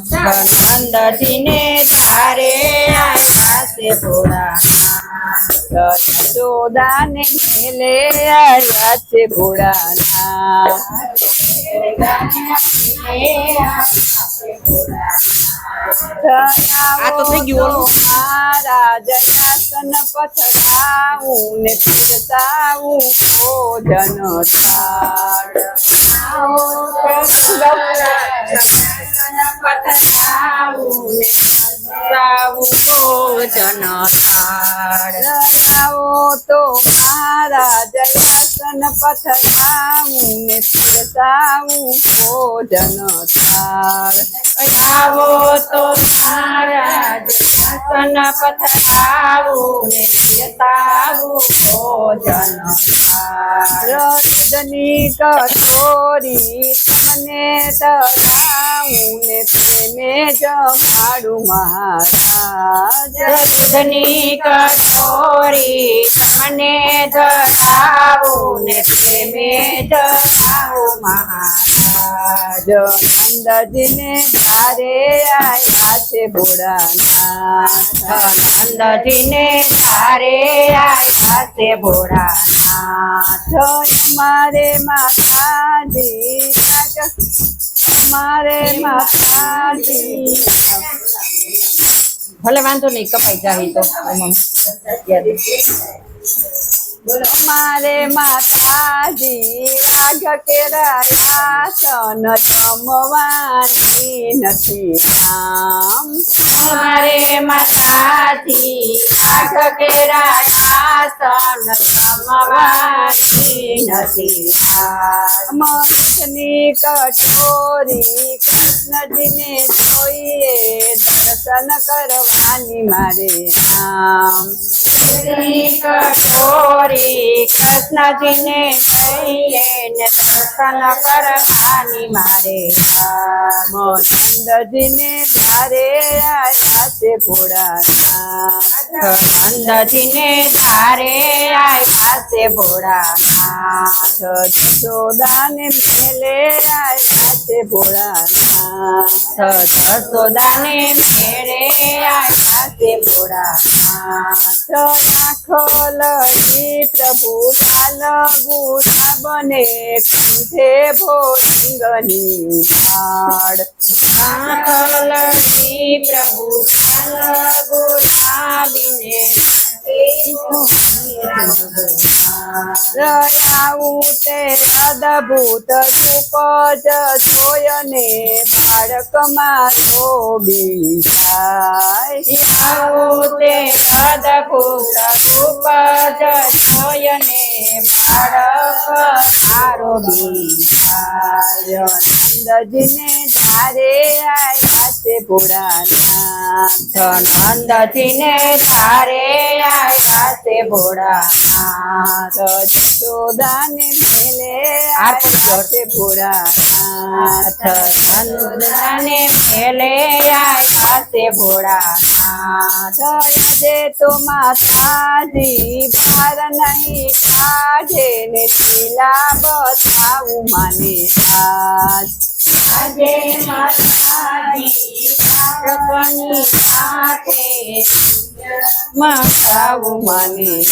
નંદજી ને ધારે આવ્યા છે ભોળાના સોદાને ને મેલે આવ્યા છે ભોળાના. આ તો થઈ ગયું. મારા જયાસન પથરાવું ને પીરસાવું ભોજન થાળ. થાળ આવો તો મારા જયાસન પથરાવું ને પીરસાવું ભોજન થાળ આવો તો મારા જયાસન પથરાવું ને પીરસાવું ભોજન રજની કઠોરી તમને તરાવું ને પ્રેમે જમાડું મહારાજ દૂધની કટોરી તમને ધરાવું ને પ્રેમે ધરાવું, મહારાજ. નંદજીને ધારે આયા છે ભોળાનાથ. નંદજીને ધારે મારે માતાજી મારે માતાજી ભલે વાંધો નહીં, કપાઈ જાય તો મારે માતાજી રાગ કેરાયા સન જમવાની નથી રામ મારે માતાજી રાગ કેરાયા સન જમવાની નથી મઠની કટોરી કૃષ્ણજીને જોઈએ દર્શન કરવાની મારે નામ કટોરી કૃષ્ણજીને જઈએ ને દર્શન કરવાની મારે નંદજીને ધારે આવ્યા છે ભોળાનાથ, નંદજીને ધારે આવ્યા છે ભોળાનાથ, જશોદાને મેલે આવ્યા છે ભોળાનાથ જસોદાને મેળે આવ્યા છે ભોળાનાથ. રાખો લડી પ્રભુ લાલ ગુરા બને કંઠે ભોજિંગની લાડ આંખલડી પ્રભુ ચાલ ગુલાબીને રયાવું તે અદભુત રૂપ જોયને બાળક મારો બીજાય તે અદભુત રૂપ જોયને બાળક મારો બીજાય નંદજીને ધારે આવ્યા છે ભોળાનાથ. નંદજીને ધારે આવ્યા છે ભોળાનાથ. જશોદાને મેલે આયા છે. ભોળાનાથ મેલે છે ભોળાનાથ આજે તો માતાજી ભાર નહીં કાઢે ને લીલા બતાવું મને આજ આજે માતાજી બાળકની સાથે મતાવું મને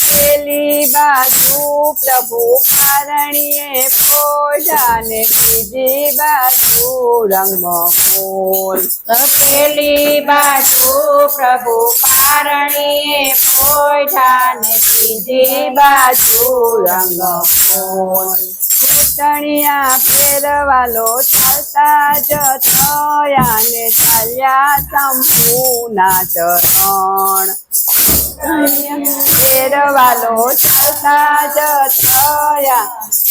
પેલી બાજુ પ્રભુ કારણીએ પોજાને બીજી બાજુ રંગમોલ પેલી બાજુ પ્રભુ પારણીએ પોઢાને બીજી બાજુ રંગ ફૂલ તણિયા ફેરવાલો ચાલતા થયા ને ચાલ્યા શંભુના ચરણ. ફેરવાલો ચાલતા જ થયા,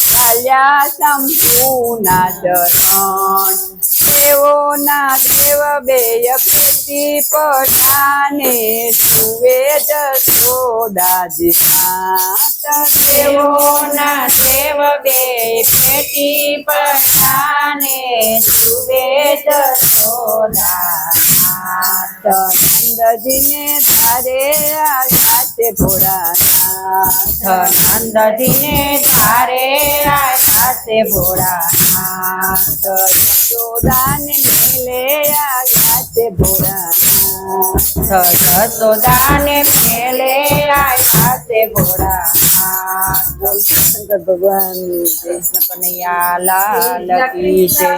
ચાલ્યા શંભુના ચરણ. દેવોના દેવ બે પ્રીતિ પટાને સુવે જશોદાજી માતા દેવો દેવોના દેવ બે પેટી પટાને જુએ જશોદા નંદજીને ધારે આવ્યા છે ભોળાનાથ. નંદજીને ધારે આવ્યા છે ભોળાનાથ યશોદાને તે ભોળાના જસોદાને મેલે આવ્યા તે ભોળા બોલ શંકર ભગવાનની જય. કનૈયા લાલ કી જય